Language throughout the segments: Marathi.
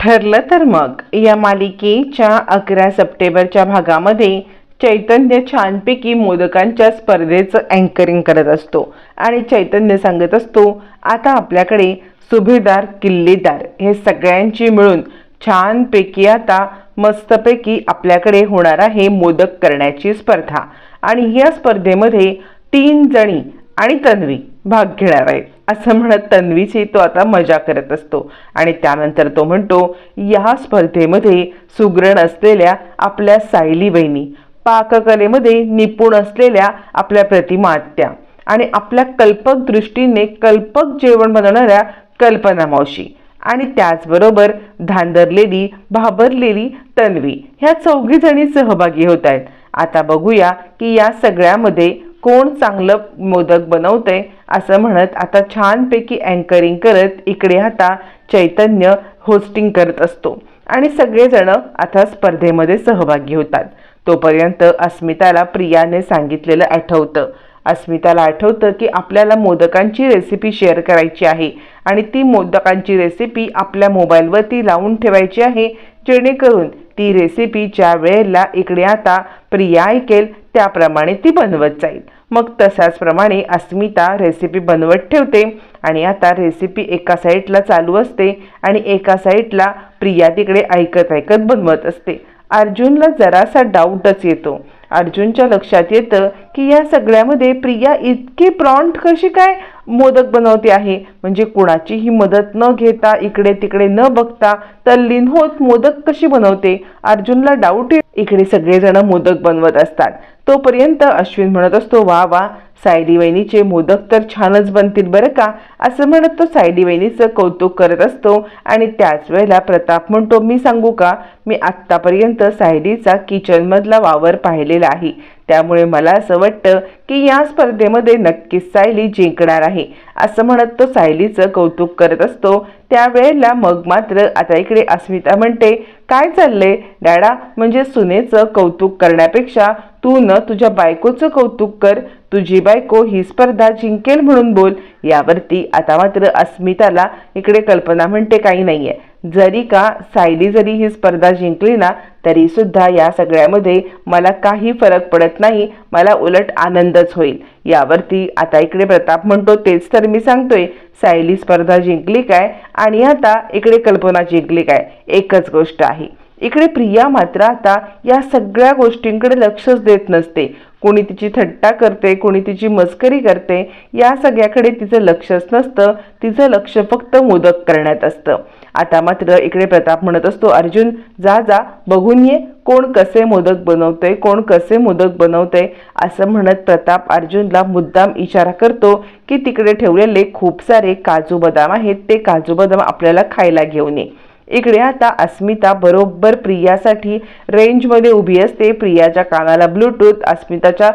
ठरलं तर मग. या मालिकेच्या अकरा सप्टेंबरच्या भागामध्ये चैतन्य छानपैकी मोदकांच्या स्पर्धेचं अँकरिंग करत असतो आणि चैतन्य सांगत असतो आता आपल्याकडे सुभेदार किल्लेदार हे सगळ्यांची मिळून छानपैकी आता मस्तपैकी आपल्याकडे होणार आहे मोदक करण्याची स्पर्धा. आणि या स्पर्धेमध्ये तीन जणी आणि तन्वी भाग घेणार आहेत. असं म्हणत तन्वीची तो आता मजा करत असतो. आणि त्यानंतर तो म्हणतो या स्पर्धेमध्ये सुगरण असलेल्या आपल्या सायली बहिणी पाककलेमध्ये निपुण असलेल्या आपल्या प्रतिमा आत्या आणि आपल्या कल्पक दृष्टीने कल्पक जेवण बनवणाऱ्या कल्पना मावशी आणि त्याचबरोबर धांदरलेली भाबरलेली तन्वी ह्या चौघी जणी सहभागी होत आहेत. आता बघूया की या सगळ्यामध्ये कोण चांगलं मोदक बनवतंय असं म्हणत आता छानपैकी अँकरिंग करत इकडे आता चैतन्य होस्टिंग करत असतो. आणि सगळेजण आता स्पर्धेमध्ये सहभागी होतात. तोपर्यंत अस्मिताला प्रियाने सांगितलेलं आठवतं. अस्मिताला आठवतं की आपल्याला मोदकांची रेसिपी शेअर करायची आहे. आणि ती मोदकांची रेसिपी आपल्या मोबाईलवरती लावून ठेवायची आहे जेणेकरून ती रेसिपी ज्या वेळेला इकडे आता प्रिया ऐकेल त्याप्रमाणे ती बनवत जाईल. मग तशाच प्रमाणे अस्मिता रेसिपी बनवत ठेवते आणि आता रेसिपी एका साईडला चालू असते आणि एका साईडला प्रिया तिकडे ऐकत ऐकत बनवत असते. अर्जुनला जरासा डाऊटच येतो. अर्जुनच्या लक्षात येतं की या सगळ्यामध्ये प्रिया इतकी प्रॉन्ट कशी काय मोदक बनवते आहे? म्हणजे कुणाचीही मदत न घेता इकडे तिकडे न बघता तल्लीन होत मोदक कशी बनवते? अर्जुनला डाऊट इकडे सगळेजण मोदक बनवत असतात. तोपर्यंत अश्विन म्हणत असतो वा वा सायली वहिनीचे मोदक तर छानच बनतील बरं का? असं म्हणत तो सायली वहिनीचं कौतुक करत असतो. आणि त्याच वेळेला प्रताप म्हणतो मी सांगू का? मी आत्तापर्यंत सायलीचा किचनमधला वावर पाहिलेला आहे. त्यामुळे मला असं वाटतं की या स्पर्धेमध्ये नक्कीच सायली जिंकणार आहे. असं म्हणत तो सायलीचं कौतुक करत असतो. त्यावेळेला मग मात्र आता इकडे अस्मिता म्हणते काय चाललंय? डॅडा म्हणजे सुनेचं कौतुक करण्यापेक्षा तू न तुझ्या बायकोचं कौतुक कर. तुझी बायको ही स्पर्धा जिंकेल म्हणून बोल. यावरती आता मात्र अस्मिताला इकडे कल्पना म्हणते काही नाहीये. जरी का सायली जरी ही स्पर्धा जिंकली ना तरीसुद्धा या सगळ्यामध्ये मला काही फरक पडत नाही मला उलट आनंदच होईल. यावरती आता इकडे प्रताप म्हणतो तेच तर मी सांगतोय. सायली स्पर्धा जिंकली काय? आणि आता इकडे कल्पना जिंकली काय? एकच गोष्ट आहे. इकडे प्रिया मात्र आता या सगळ्या गोष्टींकडे लक्षच देत नसते. कोणी तिची थट्टा करते कोणी तिची मस्करी करते या सगळ्याकडे तिचं लक्षच नसतं. तिचं लक्ष फक्त मोदक करण्यात असतं. आता मात्र इकडे प्रताप म्हणत असतो अर्जुन जा जा बघून ये कोण कसे मोदक बनवते कोण कसे मोदक बनवते असं म्हणत प्रताप अर्जुनला मुद्दाम इशारा करतो की तिकडे ठेवलेले खूप सारे काजू बदाम आहेत ते काजू बदाम आपल्याला खायला घेऊन ये. इकडे आता अस्मिता बरोबर प्रियासाठी रेंजमध्ये उभी असते प्रियाच्या कानाला ब्लूटूथ अस्मिताच्या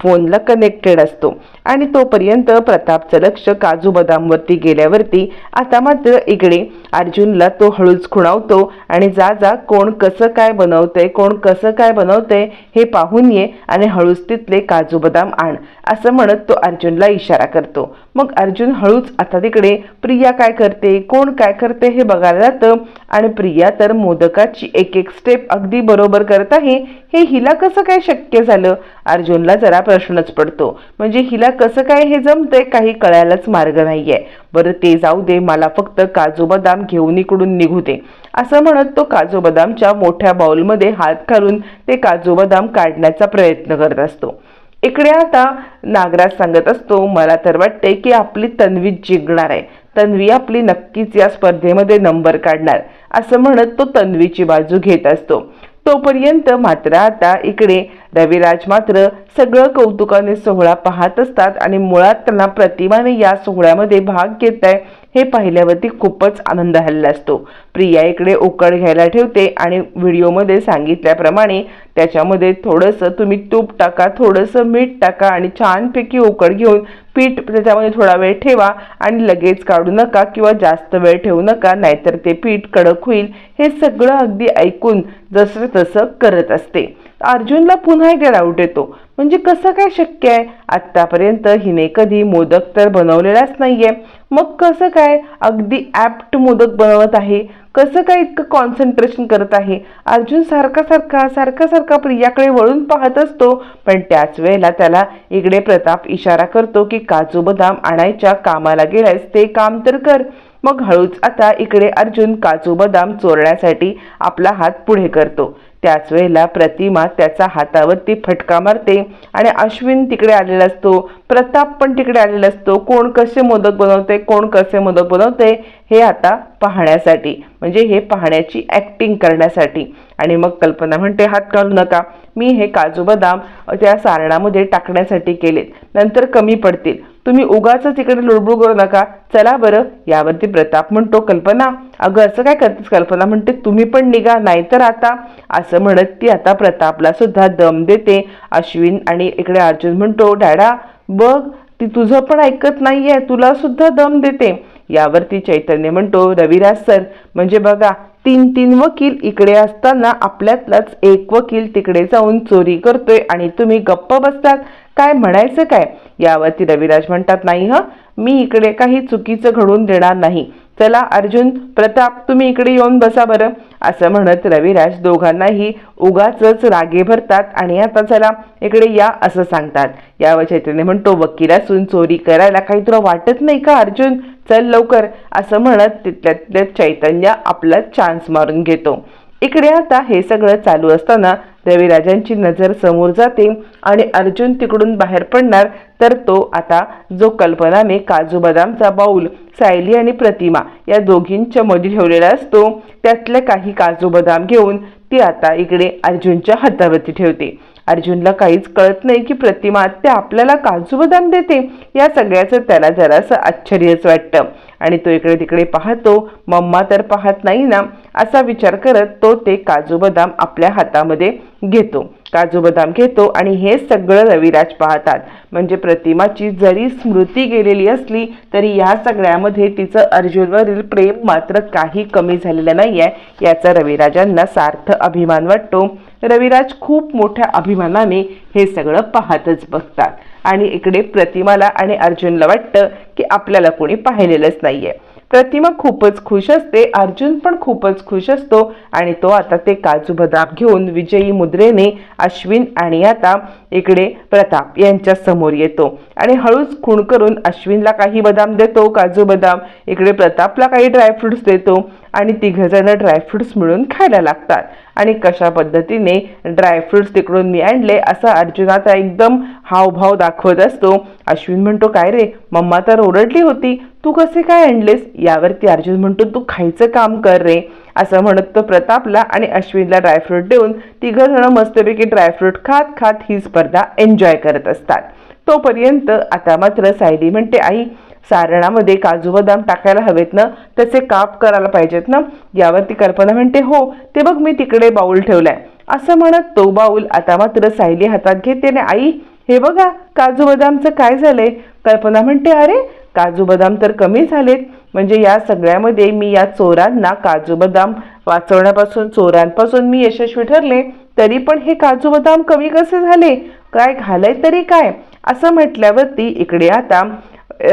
फोनला कनेक्टेड असतो. आणि तोपर्यंत प्रतापचं लक्ष काजू बदामवरती गेल्यावरती आता मात्र इकडे अर्जुनला तो हळूच खुणावतो आणि जा जा कोण कसं काय बनवतंय कोण कसं काय बनवतंय हे पाहून ये आणि हळूच तिथले काजू बदाम आण असं म्हणत तो अर्जुनला इशारा करतो. मग अर्जुन हळूच आता तिकडे प्रिया काय करते? कोण काय करते? हे बघायला जातं. आणि प्रिया तर मोदकाची एक एक स्टेप अगदी बरोबर करत आहे. हे हिला कसं काय शक्य झालं? अर्जुनला जरा प्रश्नच पडतो. म्हणजे हिला कसं काय हे जमतंय काही कळायलाच मार्ग नाही आहे बरं ते जाऊ दे मला फक्त काजू बदाम घेऊन इकडून निघू दे. असं म्हणत तो काजू बदामच्या मोठ्या बाउलमध्ये हात घालून ते काजू बदाम काढण्याचा प्रयत्न करत असतो. इकडे आता नागराज सांगत असतो मला तर वाटते की आपली तन्वी जिंकणार आहे. तन्वी आपली नक्कीच या स्पर्धेमध्ये नंबर काढणार. असं म्हणत तो तन्वीची बाजू घेत असतो. तोपर्यंत मात्र आता इकडे रविराज मात्र सगळं कौतुकाने सोहळा पाहत असतात आणि मुळात त्यांना प्रतिमाने या सोहळ्यामध्ये भाग घेत आहे. हे पाहिल्यावरती खूपच आनंद हल्ला असतो. प्रिया इकडे उकड घ्यायला ठेवते आणि व्हिडिओमध्ये सांगितल्याप्रमाणे त्याच्यामध्ये थोडंसं तुम्ही तूप टाका थोडंसं मीठ टाका आणि छानपैकी उकड घेऊन पीठ त्याच्यामध्ये थोडा वेळ ठेवा आणि लगेच काढू नका किंवा जास्त वेळ ठेवू नका नाहीतर ते पीठ कडक होईल. हे सगळं अगदी ऐकून जसं तसं करत असते. अर्जुनला पुन्हा एकदा डाऊट येतो. म्हणजे कसं काय शक्य आहे? आत्तापर्यंत हिने कधी मोदक तर बनवलेलाच नाहीये. मग कसं काय अगदी ॲप्ट मोदक बनवत आहे? कसं काय इतकं कॉन्सन्ट्रेशन करत आहे? अर्जुन सारखा सारखा सारखा सारखा प्रियाकडे वळून पाहत असतो. पण त्याच वेळेला त्याला इकडे प्रताप इशारा करतो की काजू बदाम आणायच्या कामाला गेल्यास ते काम तर कर. मग हळूच आता इकडे अर्जुन काजू बदाम चोरण्यासाठी आपला हात पुढे करतो. त्याच वेळेला प्रतिमा त्याचा हातावरती फटका मारते आणि अश्विन तिकडे आलेला असतो. प्रताप पण तिकडे आलेला असतो. कोण कसे मोदक बनवते कोण कसे मोदक बनवते हे आता पाहण्यासाठी. म्हणजे हे पाहण्याची ॲक्टिंग करण्यासाठी. आणि मग कल्पना म्हणते हात घालू नका. मी हे काजू बदाम त्या सारणामध्ये टाकण्यासाठी केलेत. नंतर कमी पडतील. तुम्ही उगाच तिकडे लुडबुड करू नका. चला बरं. यावरती प्रताप म्हणतो कल्पना अगं असं काय करतेस? कल्पना म्हणते तुम्ही पण निघा नाहीतर आता. असं म्हणत ती आता प्रतापला सुद्धा दम देते. अश्विन आणि इकडे अर्जुन म्हणतो डॅडा बघ ती तुझं पण ऐकत नाहीये तुला सुद्धा दम देते. यावरती चैतन्य म्हणतो रविराज सर म्हणजे बघा तीन तीन वकील इकडे असताना आपल्यातलाच एक वकील तिकडे जाऊन चोरी करतोय आणि तुम्ही गप्प बसतात. काय म्हणायचं काय? यावरती रविराज म्हणतात नाही ह मी इकडे काही चुकीचं घडून देणार नाही. चला अर्जुन प्रताप तुम्ही इकडे येऊन बसा बरं. असं म्हणत रविराज दोघांनाही उगाच रागे भरतात आणि आता चला इकडे या असं सांगतात. यावर चैतन्य म्हणतो वकील असून चोरी करायला काही तुला वाटत नाही का अर्जुन? चल लवकर असं म्हणत तिथल्या तिथल्या चैतन्य आपला चान्स मारून घेतो. इकडे आता हे सगळं चालू असताना रविराजांची नजर समोर जाते आणि अर्जुन तिकडून बाहेर पडणार तर तो आता जो कल्पनाने काजू बदामचा बाऊल सायली आणि प्रतिमा या दोघींच्या मध्ये ठेवलेला असतो त्यातले काही काजू बदाम घेऊन ती आता इकडे अर्जुनच्या हातावरती ठेवते. अर्जुनला काहीच कळत नाही की प्रतिमा ते आपल्याला काजू बदाम देते. या सगळ्याचं त्याला जरासं आश्चर्यच वाटतं. आणि तो इकडे तिकडे पाहतो मम्मा तर पाहत नाही ना. असा विचार करत तो ते काजू बदाम आपल्या हातामध्ये घेतो. काजू बदाम घेतो आणि हे सगळं रविराज पाहतात. म्हणजे प्रतिमाची जरी स्मृती गेलेली असली तरी या सगळ्यामध्ये तिचं अर्जुनवरील प्रेम मात्र काही कमी झालेलं नाही आहे याचा रविराजांना सार्थ अभिमान वाटतो. रविराज खूप मोठ्या अभिमानाने हे सगळं पाहतच बघतात. आणि इकडे प्रतिमाला आणि अर्जुनला वाटतं की आपल्याला कोणी पाहिलेलंच नाहीये. प्रतिमा खूपच खुश असते अर्जुन पण खूपच खुश असतो आणि तो आता ते काजू बदाम घेऊन विजयी मुद्रेने अश्विन आणि आता इकडे प्रताप यांच्या समोर येतो. आणि हळूच खूण करून अश्विनला काही बदाम देतो काजू बदाम. इकडे प्रतापला काही ड्रायफ्रुट्स देतो. आणि तिघंजणं ड्रायफ्रुट्स मिळून खायला लागतात. आणि कशा पद्धतीने ड्रायफ्रुट्स तिकडून मी आणले असा अर्जुन आता एकदम हावभाव दाखवत असतो. अश्विन म्हणतो काय रे मम्मा तर ओरडली होती. तू कसे काय आणलेस? यावरती अर्जुन म्हणतो तू खायचं काम कर रे. असं म्हणत तो प्रतापला आणि अश्विनला ड्रायफ्रूट देऊन तिघं जण मस्तपैकी ड्रायफ्रूट खात खात ही स्पर्धा एन्जॉय करत असतात. तोपर्यंत आता मात्र सायली म्हणते आई सारणामध्ये काजू बदाम टाकायला हवेत ना? त्याचे काप करायला पाहिजेत ना? यावरती कल्पना म्हणते हो ते बघ मी तिकडे बाऊल ठेवलाय. असं म्हणत तो बाऊल आता मात्र सायली हातात घेते आणि आई हे बघा काजू बदामचं काय झालंय? कल्पना म्हणते अरे काजू बदाम तर कमी झालेत. म्हणजे या सगळ्यामध्ये मी या चोरांना काजू बदाम वाचवण्यापासून चोरांपासून मी यशस्वी ठरले. तरी पण हे काजू बदाम कमी कसे झाले? काय घालाय तरी काय? असं म्हटल्यावरती इकडे आता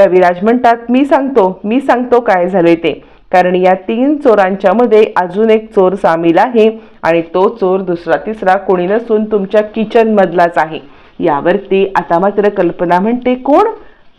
विराज म्हणतात मी सांगतो मी सांगतो काय झाले ते. कारण या तीन चोरांच्या मध्ये अजून एक चोर सामील आहे आणि तो चोर दुसरा तिसरा कोणी नसून तुमच्या किचन मधलाच आहे. यावरती आता मात्र कल्पना म्हणते कोण?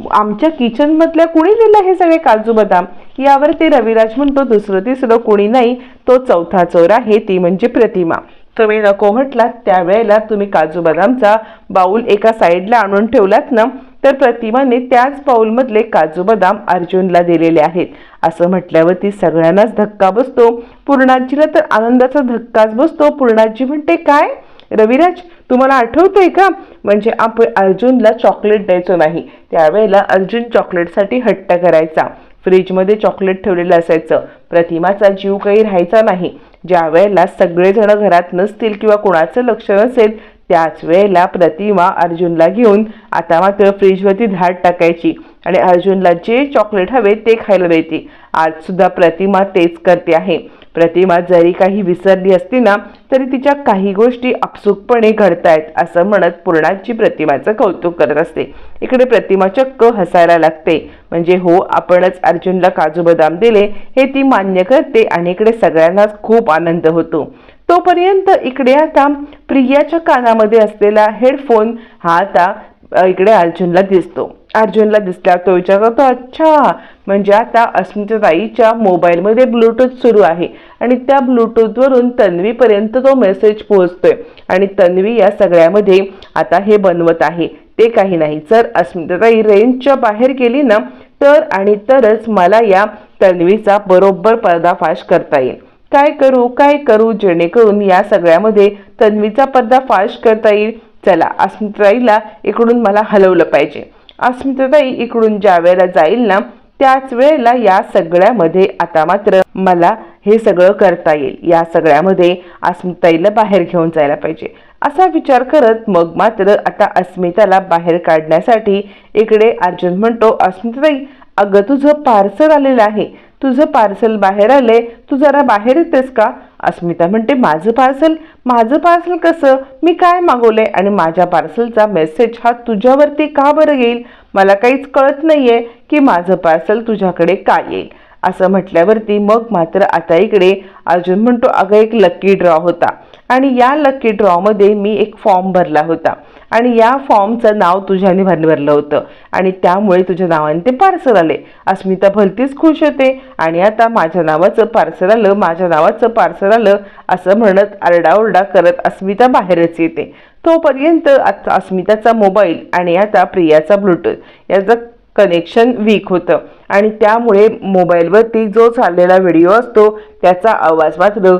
आमच्या किचनमधल्या कुणी दिलं हे सगळे काजू बदाम? यावर ते रविराज म्हणतो दुसरं तिसरं कोणी नाही तो चौथा चोर आहे ती म्हणजे प्रतिमा. तुम्ही नको म्हटलात त्यावेळेला तुम्ही काजू बदामचा बाऊल एका साईडला आणून ठेवलात ना तर प्रतिमाने त्याच बाऊलमधले काजू बदाम अर्जुनला दिलेले आहेत. असं म्हटल्यावर ती सगळ्यांनाच धक्का बसतो. पूर्णाजीला तर आनंदाचा धक्काच बसतो. पूर्णाजी म्हणते काय? रविराज तुम्हाला आठवतंय का? म्हणजे आपण अर्जुनला चॉकलेट द्यायचो नाही. त्यावेळेला अर्जुन चॉकलेटसाठी हट्ट करायचा. फ्रीजमध्ये चॉकलेट ठेवलेलं असायचं. प्रतिमाचा जीव काही राहायचा नाही. ज्या वेळेला सगळेजण घरात नसतील किंवा कोणाचं लक्ष नसेल त्याच वेळेला प्रतिमा अर्जुनला घेऊन आता मात्र फ्रीजवरती धाड टाकायची आणि अर्जुनला जे चॉकलेट हवे ते खायला द्यायची. आज सुद्धा प्रतिमा तेच करते आहे. प्रतिमा जरी काही विसरली असती ना तरी तिच्या काही गोष्टी आपसुकपणे घडतायत असं म्हणत पूर्णाची प्रतिमाचं कौतुक करत असते. इकडे प्रतिमा चक्क हसायला लागते. म्हणजे हो आपणच अर्जुनला काजू बदाम दिले हे ती मान्य करते आणि इकडे सगळ्यांनाच खूप आनंद होतो. तोपर्यंत इकडे आता प्रियाच्या कानामध्ये असलेला हेडफोन हा आता इकडे अर्जुनला दिसतो. अर्जुनला दिसला तो विचार करतो अच्छा म्हणजे आता अस्मिताताईच्या मोबाईलमध्ये ब्लूटूथ सुरू आहे आणि त्या ब्लूटूथवरून तन्वीपर्यंत तो मेसेज पोहोचतोय आणि तन्वी या सगळ्यामध्ये आता हे बनवत आहे. ते काही नाही. जर अस्मिताताई रेंजच्या बाहेर गेली ना तर आणि तरच मला या तन्वीचा बरोबर पर्दाफाश करता येईल. काय करू? काय करू? जेणेकरून या सगळ्यामध्ये तन्वीचा पर्दाफाश करता येईल? चला अस्मिताईला इकडून मला हलवलं पाहिजे. अस्मिताताई इकडून ज्या वेळेला जाईल ना त्याच वेळेला या सगळ्यामध्ये आता मात्र मला हे सगळं करता येईल. या सगळ्यामध्ये अस्मिताईला बाहेर घेऊन जायला पाहिजे. असा विचार करत मग मात्र आता अस्मिताला बाहेर काढण्यासाठी इकडे अर्जुन म्हणतो अस्मिताताई अगं तुझं पार्सल आलेलं आहे. तुझं पार्सल बाहेर आलंय तू जरा बाहेर येतेस का? अस्मिता म्हणते माझं पार्सल माझं पार्सल कसं? मी काय मागवलंय? आणि माझ्या पार्सलचा मेसेज हा तुझ्यावरती का बरं येईल? मला काहीच कळत नाहीये की माझं पार्सल तुझ्याकडे का येईल. असं म्हटल्यावरती मग मात्र आता इकडे अर्जुन म्हणतो अगं एक लकी ड्रॉ होता. आणि या लकी ड्रॉमध्ये मी एक फॉर्म भरला होता. आणि या फॉर्मचं नाव तुझ्याने भर भरलं होतं. आणि त्यामुळे तुझ्या नावाने ते पार्सल आले. अस्मिता भलतीच खुश होते. आणि आता माझ्या नावाचं पार्सल आलं माझ्या नावाचं पार्सल आलं असं म्हणत आरडाओरडा करत अस्मिता बाहेरच येते. तोपर्यंत आता अस्मिताचा मोबाईल आणि आता प्रियाचा ब्लूटूथ याचा कनेक्शन वीक होतं. आणि त्यामुळे मोबाईलवरती जो चाललेला व्हिडिओ असतो त्याचा आवाज मात्र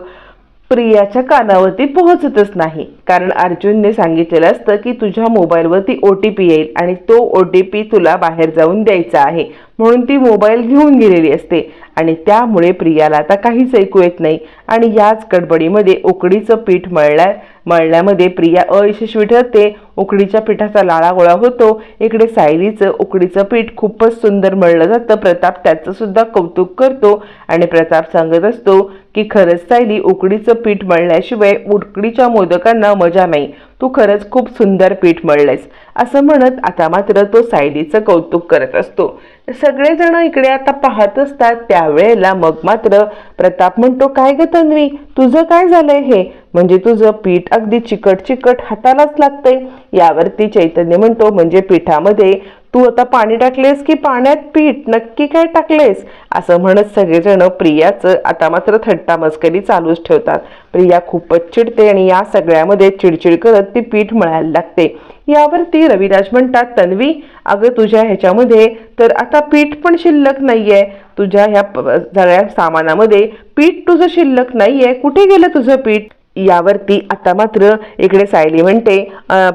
प्रियाच्या कानावरती पोहोचतच नाही. कारण अर्जुनने सांगितलेलं असतं की तुझ्या मोबाईलवरती ओ टी पी येईल आणि तो ओ टी पी तुला बाहेर जाऊन द्यायचा आहे. म्हणून ती मोबाईल घेऊन गेलेली असते. आणि त्यामुळे प्रियाला आता काहीच ऐकू येत नाही. आणि याच गडबडीमध्ये उकडीचं पीठ मळल्या मळण्यामध्ये प्रिया अयशस्वी ठरते. उकडीच्या पिठाचा लाळा गोळा होतो. इकडे सायलीचं उकडीचं पीठ खूपच सुंदर मळलं जातं. प्रताप त्याचं सुद्धा कौतुक करतो. आणि प्रताप सांगत असतो की खरंच सायली उकडीचं पीठ मळल्याशिवाय उकडीच्या मोदकांना मजा नाही. तू खरंच खूप सुंदर पीठ मळलंयस असं म्हणत आता मात्र तो सायलीचं कौतुक करत असतो. सगळेजण इकडे आता पाहत असतात. त्यावेळेला मग मात्र प्रताप म्हणतो काय ग तन्वी? तुझं काय झालंय हे? म्हणजे तुझं पीठ अगदी चिकट चिकट हातालाच लागतंय. यावरती चैतन्य म्हणतो म्हणजे पिठामध्ये तू आता पाणी टाकलेस की पाण्यात पीठ? नक्की काय टाकलेस? असं म्हणत सगळेजण प्रियाचं आता मात्र थट्टा मस्करी चालूच ठेवतात. प्रिया खूपच चिडते आणि या सगळ्यामध्ये चिडचिड करत ती पीठ मळायला लागते. यावर ती रविराज म्हणतात तन्वी अगं तुझ्या ह्याच्यामध्ये तर आता पीठ पण शिल्लक नाहीये. तुझ्या ह्या सगळ्या सामानामध्ये पीठ तुझं शिल्लक नाहीये. कुठे गेलं तुझं पीठ? यावरती आता मात्र इकडे सायली म्हणते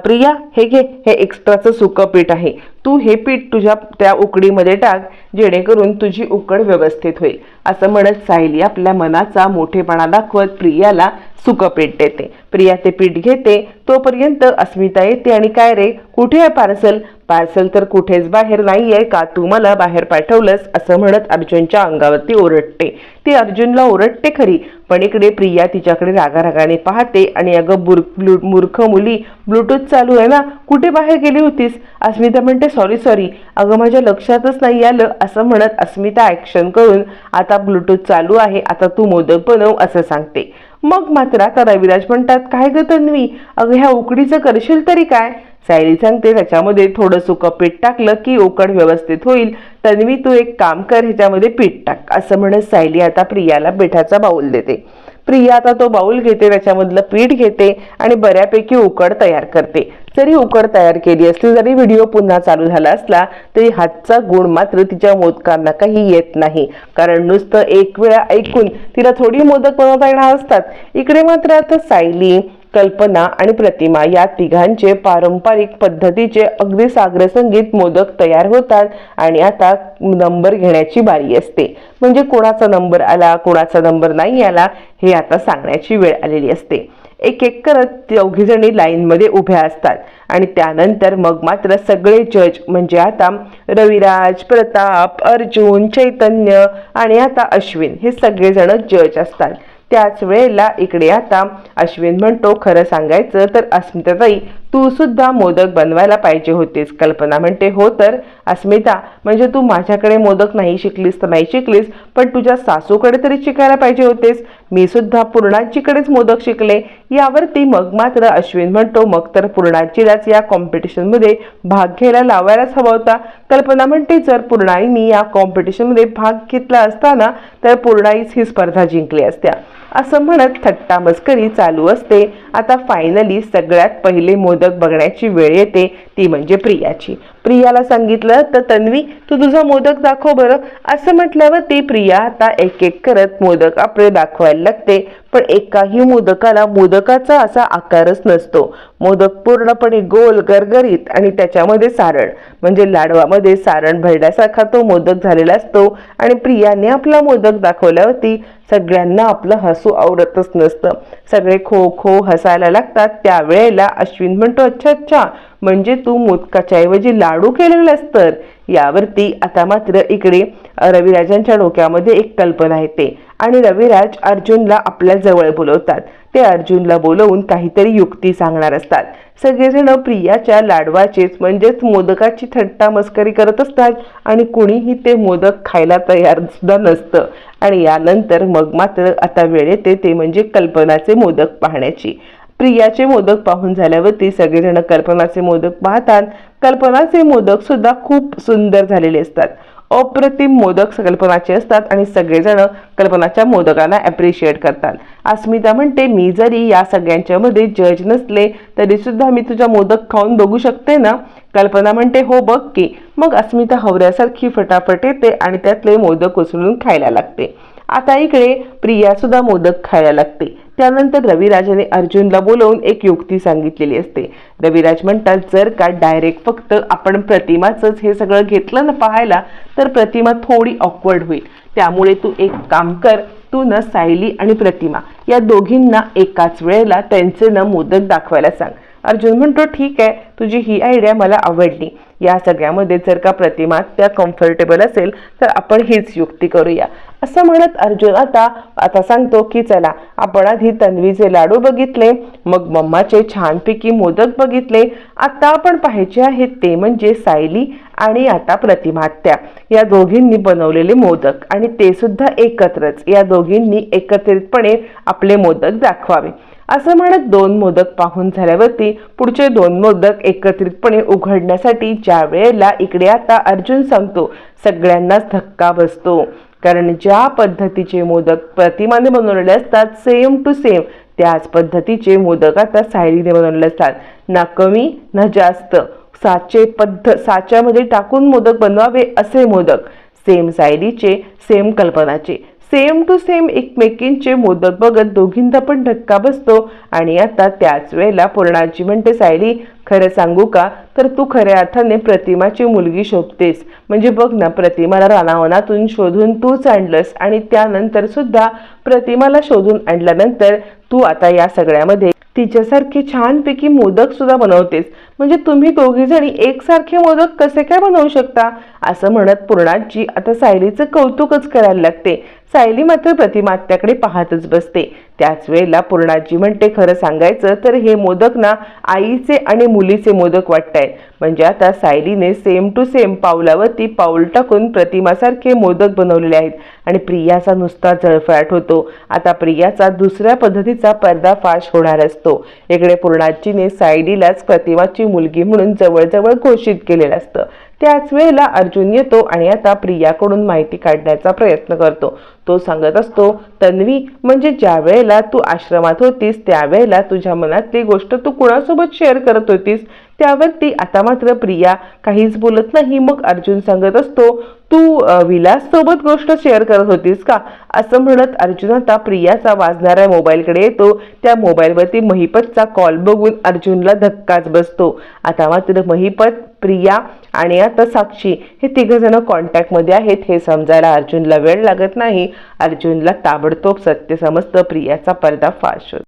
प्रिया हे घे हे एक्स्ट्राचं सुकं पीठ आहे. तू हे पीठ तुझ्या त्या उकडीमध्ये टाक जेणेकरून तुझी उकड व्यवस्थित होईल. असं म्हणत सायली आपल्या मनाचा मोठेपणा दाखवत प्रियाला सुकं पीठ देते. प्रिया ते पीठ घेते तोपर्यंत अस्मिता येते आणि काय रे कुठे आहे पार्सल? पार्सल तर कुठेच बाहेर नाही आहे का? तू मला बाहेर पाठवलंस असं म्हणत अर्जुनच्या अंगावरती ओरडते. ती अर्जुनला ओरडते खरी पण इकडे प्रिया तिच्याकडे रागारागाने पाहते आणि अगं बुर ब्लू मूर्ख मुली ब्लूटूथ चालू आहे ना? कुठे बाहेर गेली होतीस? अस्मिता म्हणते सॉरी सॉरी अगं माझ्या लक्षातच नाही आलं असं म्हणत अस्मिता ॲक्शन करून आता ब्लूटूथ चालू आहे आता तू मोदक बनव असं सांगते. मग मात्र आता रविराज म्हणतात काय ग तन्वी? अगं ह्या उकडीचं करशील तरी काय? सायली सांगते त्याच्यामध्ये थोडं सुकं पीठ टाकलं की उकड व्यवस्थित होईल. तन्वी तू एक काम कर ह्याच्यामध्ये पीठ टाक. असं म्हणत सायली आता प्रियाला पिठाचा बाऊल देते. प्रिया आता तो बाऊल घेते त्याच्यामधलं पीठ घेते आणि बऱ्यापैकी उकड तयार करते. जरी उकड तयार केली असली जरी व्हिडिओ पुन्हा चालू झाला असला तरी हातचा गुण मात्र तिच्या मोदकांना काही येत नाही. कारण नुसतं एक वेळा ऐकून तिला थोडी मोदक बनवता येणार असतात. इकडे मात्र आता सायली कल्पना आणि प्रतिमा या तिघांचे पारंपरिक पद्धतीचे अगदी सागर संगीत मोदक तयार होतात आणि आता नंबर घेण्याची बारी असते. म्हणजे कोणाचा नंबर आला कोणाचा नंबर नाही आला हे आता सांगण्याची वेळ आलेली असते. एक एक करत चौघीजणी लाईनमध्ये उभ्या असतात आणि त्यानंतर मग मात्र सगळे जज म्हणजे आता रविराज प्रताप अर्जुन चैतन्य आणि आता अश्विन हे सगळेजण जज असतात. त्याच वेळेला इकडे आता अश्विन म्हणतो खरं सांगायचं तर अस्मिताताई तू सुद्धा मोदक बनवायला पाहिजे होतीस. कल्पना म्हणते हो तर अस्मिता म्हणजे तू माझ्याकडे मोदक नाही शिकलीस तर नाही शिकलीस पण तुझ्या सासूकडे तरी शिकायला पाहिजे होतेस. मी सुद्धा पूर्णाजीकडेच मोदक शिकले. यावरती मग मात्र अश्विन म्हणतो मग तर पूर्णाजीलाच या कॉम्पिटिशनमध्ये भाग घ्यायला लावायलाच हवा होता. कल्पना म्हणते जर पूर्णाईनी या कॉम्पिटिशनमध्ये भाग घेतला असताना तर पूर्णाईच ही स्पर्धा जिंकली असत्या. असं म्हणत थट्टा मस्करी चालू असते. आता फायनली सगळ्यात पहिले मोदक बघण्याची वेळ येते. ती म्हणजे प्रियाची. प्रियाला सांगितलं तर तन्वी तू तुझा मोदक दाखव बरं. असं म्हटल्यावर ती प्रिया आता एक एक करत मोदक आपले दाखवायला लागते. पण एकाही मोदकाला मोदकाचा असा आकारच नसतो. मोदक पूर्णपणे गोल गरगरीत आणि त्याच्यामध्ये सारण. म्हणजे लाडवामध्ये सारण भरण्यासारखा तो मोदक झालेला असतो आणि प्रियाने आपला मोदक दाखवल्यावरती सगळ्यांना आपलं हसू आवडतच नसतं. सगळे खो खो हसायला लागतात. त्यावेळेला अश्विन म्हणतो अच्छा अच्छा म्हणजे तू मोदकाच्या ऐवजी लाडू केलेलास तर? यावरती आता मात्र इकडे रविराजांच्या डोक्यामध्ये एक कल्पना येते. आणि रविराज अर्जुनला आपल्या जवळ बोलवतात. ते अर्जुनला बोलवून काहीतरी युक्ती सांगणार असतात. सगळेजण प्रियाच्या लाडवाचेच म्हणजेच मोदकाची थट्टा मस्करी करत असतात. आणि कुणीही ते मोदक खायला तयार सुद्धा नसतं. आणि यानंतर मग मात्र आता वेळ येते ते म्हणजे कल्पनाचे मोदक पाहण्याची. प्रियाचे मोदक पाहून झाल्यावरती सगळेजण कल्पनाचे मोदक पाहतात. कल्पनाचे मोदक सुद्धा खूप सुंदर झालेले असतात. अप्रतिम मोदक कल्पनाचे असतात आणि सगळेजण कल्पनाच्या मोदकांना ॲप्रिशिएट करतात. अस्मिता म्हणते मी जरी या सगळ्यांच्यामध्ये जज नसले तरी सुद्धा मी तुझ्या मोदक खाऊन बघू शकते ना? कल्पना म्हणते हो बघ की. मग अस्मिता हवऱ्यासारखी फटाफट येते आणि त्यातले मोदक उचलून खायला लागते. आता इकडे प्रिया सुद्धा मोदक खायला लागते. त्यानंतर रविराजाने अर्जुनला बोलवून एक युक्ती सांगितलेली असते. रविराज म्हणतात जर का डायरेक्ट फक्त आपण प्रतिमाचंच हे सगळं घेतलं ना पाहायला तर प्रतिमा थोडी ऑकवर्ड होईल. त्यामुळे तू एक काम कर तू न सायली आणि प्रतिमा या दोघींना एकाच वेळेला त्यांचे न मोदक दाखवायला सांग. अर्जुन म्हणतो ठीक आहे तुझी ही आयडिया मला आवडली. या सगळ्यामध्ये जर का प्रतिमा त्या कम्फर्टेबल असेल तर आपण हीच युक्ती करूया. असं म्हणत अर्जुन आता आता सांगतो की चला आपण आधी तन्वीचे लाडू बघितले मग मम्माचे छानपैकी मोदक बघितले. आता आपण पाहायचे आहेत ते म्हणजे सायली आणि आता प्रतिमात्या या दोघींनी बनवलेले मोदक आणि ते सुद्धा एकत्रच. या दोघींनी एकत्रितपणे आपले मोदक दाखवावे. असं म्हणत दोन मोदक पाहून झाल्यावरती पुढचे दोन मोदक एकत्रितपणे उघडण्यासाठी ज्या वेळेला इकडे आता अर्जुन सांगतो सगळ्यांनाच धक्का बसतो. कारण ज्या पद्धतीचे मोदक प्रतिमाने बनवलेले असतात सेम टू सेम त्याच पद्धतीचे मोदक आता सायलीने बनवलेले असतात. ना कमी ना जास्त. साचे पद्ध साच्यामध्ये टाकून मोदक बनवावे असे मोदक. सेम सायलीचे सेम कल्पनाचे. सेम टू सेम एकमेकींचे मोदक बघत दोघींचा पण धक्का बसतो. आणि आता त्याच वेळेला पूर्णाची म्हणते सायली खरं सांगू का? तर तू खऱ्या अर्थाने प्रतिमाची मुलगी शोधतेस. म्हणजे बघ ना प्रतिमाला रानावनातून शोधून तूच आणलंस आणि त्यानंतर सुद्धा प्रतिमाला शोधून आणल्यानंतर तू आता या सगळ्यामध्ये तिच्यासारखे छानपैकी मोदक सुद्धा बनवतेस. म्हणजे तुम्ही दोघी जणी एकसारखे मोदक कसे काय बनवू शकता? असं म्हणत पूर्णाजी आता सायलीचं कौतुकच करायला लागते. सायली मात्र प्रतिमात्याकडे पाहतच बसते. त्याच वेळेला पूर्णाजी म्हणते खरं सांगायचं तर हे मोदक ना आईचे आणि मुलीचे मोदक वाटतायत म्हणजे आता सायलीने सेम टू सेम पावलावरती पाऊल टाकून प्रतिमासारखे मोदक बनवलेले आहेत. आणि प्रियाचा नुसता जळफळाट होतो. आता प्रियाचा दुसऱ्या पद्धतीचा पर्दाफाश होणार असतो. इकडे पूर्णाजीने सायलीलाच प्रतिमाची मुलगी म्हणून जवळजवळ घोषित केलेलं असतं. त्याच वेळेला अर्जुन येतो आणि आता प्रियाकडून माहिती काढण्याचा प्रयत्न करतो. तो सांगत असतो तन्वी म्हणजे ज्या वेळेला तू आश्रमात होतीस त्यावेळेला तुझ्या मनातली गोष्ट तू कुणासोबत शेअर करत होतीस? त्यावरती आता मात्र प्रिया काहीच बोलत नाही. मग अर्जुन सांगत असतो तू विलास सोबत गोष्ट शेअर करत होतीस का? असं म्हणत अर्जुन आता प्रियाचा वाजणाऱ्या मोबाईलकडे येतो. त्या मोबाईलवरती महिपतचा कॉल बघून अर्जुनला धक्काच बसतो. आता मात्र महिपत प्रिया आणि आता साक्षी हे तिघ जण कॉन्टॅक्टमध्ये आहेत हे समजायला अर्जुनला वेळ लागत नाही. अर्जुनला ताबडतोब सत्य समजतं. प्रियाचा पर्दाफाश होतो.